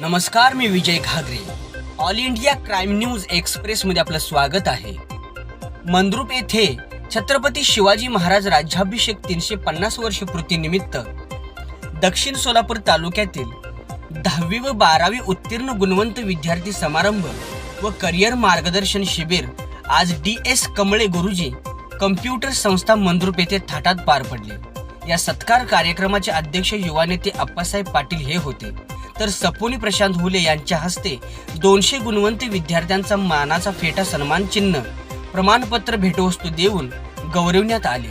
नमस्कार मी Vijay Ghagare. All India crime news एक्सप्रेसमध्ये आपलं स्वागत आहे. मंद्रुप येथे छत्रपती शिवाजी महाराज राज्याभिषेक तीनशे पन्नास वर्ष पूर्तीनिमित्त दक्षिण सोलापूर तालुक्यातील दहावी व बारावी उत्तीर्ण गुणवंत विद्यार्थी समारंभ व करिअर मार्गदर्शन शिबिर आज डी एस कमळे गुरुजी कम्प्युटर संस्था मंद्रुप येथे थाटात पार पडले. या सत्कार कार्यक्रमाचे अध्यक्ष युवा नेते अप्पासाहेब पाटील हे होते. तर सपोनी प्रशांत हुले यांच्या हस्ते दोनशे गुणवंत विद्यार्थ्यांचा मानाचा फेटा सन्मान चिन्ह प्रमाणपत्र भेटवस्तू देऊन गौरवण्यात आले.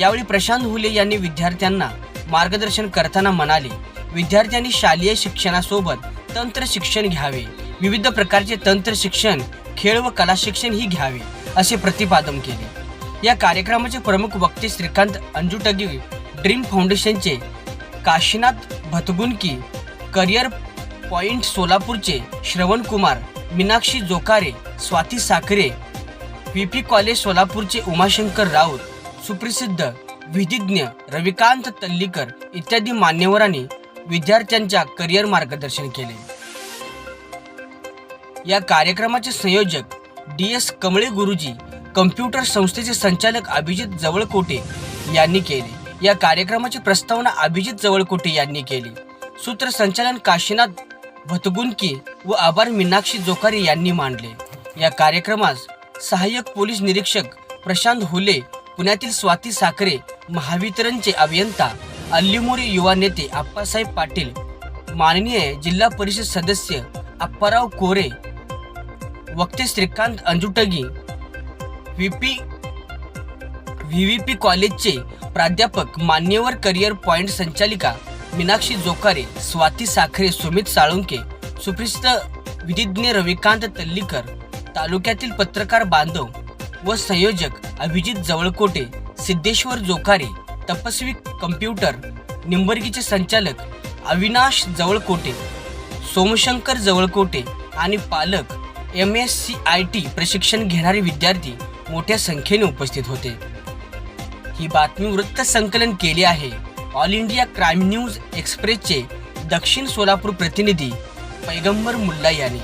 यावेळी प्रशांत हुले यांनी विद्यार्थ्यांना मार्गदर्शन करताना म्हणाले विद्यार्थ्यांनी शालेय शिक्षणासोबत तंत्र शिक्षण घ्यावे. विविध प्रकारचे तंत्र शिक्षण खेळ व कला शिक्षण ही घ्यावे असे प्रतिपादन केले. या कार्यक्रमाचे प्रमुख वक्ते श्रीकांत अंजुटगी ड्रीम फाउंडेशनचे काशीनाथ भतगुनकी करिअर पॉइंट सोलापूरचे Shravan Kumar Meenakshi Jokare Swati Sakhare V P college सोलापूरचे उमाशंकर राऊत सुप्रसिद्ध विधिज्ञ रविकांत तल्लीकर इत्यादी मान्यवरांनी विद्यार्थ्यांच्या करिअर मार्गदर्शन केले. या कार्यक्रमाचे संयोजक डी एस कमळे गुरुजी कम्प्युटर संस्थेचे संचालक अभिजित जवळकोटे यांनी केले. या कार्यक्रमाची प्रस्तावना अभिजित जवळकोटे यांनी केली. सूत्रसंचालन काशीनाथ भतगुंकी व आभार मीनाक्षी जोकारे यांनी मांडले. या कार्यक्रमास सहाय्यक पोलीस निरीक्षक प्रशांत हुले पुण्यातील स्वाती साखरे महावितरणचे अभियंता अल्लीमोरी युवा नेते आप्पासाहेब पाटील माननीय जिल्हा परिषद सदस्य अप्पाराव कोरे वक्ते श्रीकांत अंजुटगी व्हीपी पी कॉलेजचे प्राध्यापक मान्यवर करिअर पॉइंट संचालिका मीनाक्षी जोकारे स्वाती साखरे सुमित साळुंके सुप्रसिद्ध विधिज्ञ रविकांत तल्लीकर तालुक्यातील पत्रकार बांधव व संयोजक अभिजित जवळकोटे सिद्धेश्वर जोकारे तपस्वी कम्प्युटर निंबर्गीचे संचालक अविनाश जवळकोटे सोमशंकर जवळकोटे आणि पालक M S C I T प्रशिक्षण घेणारे विद्यार्थी मोठ्या संख्येने उपस्थित होते. ही बातमी वृत्त संकलन केली आहे. ऑल इंडिया क्राईम न्यूज एक्सप्रेसचे दक्षिण सोलापूर प्रतिनिधी पैगंबर मुल्ला यांनी.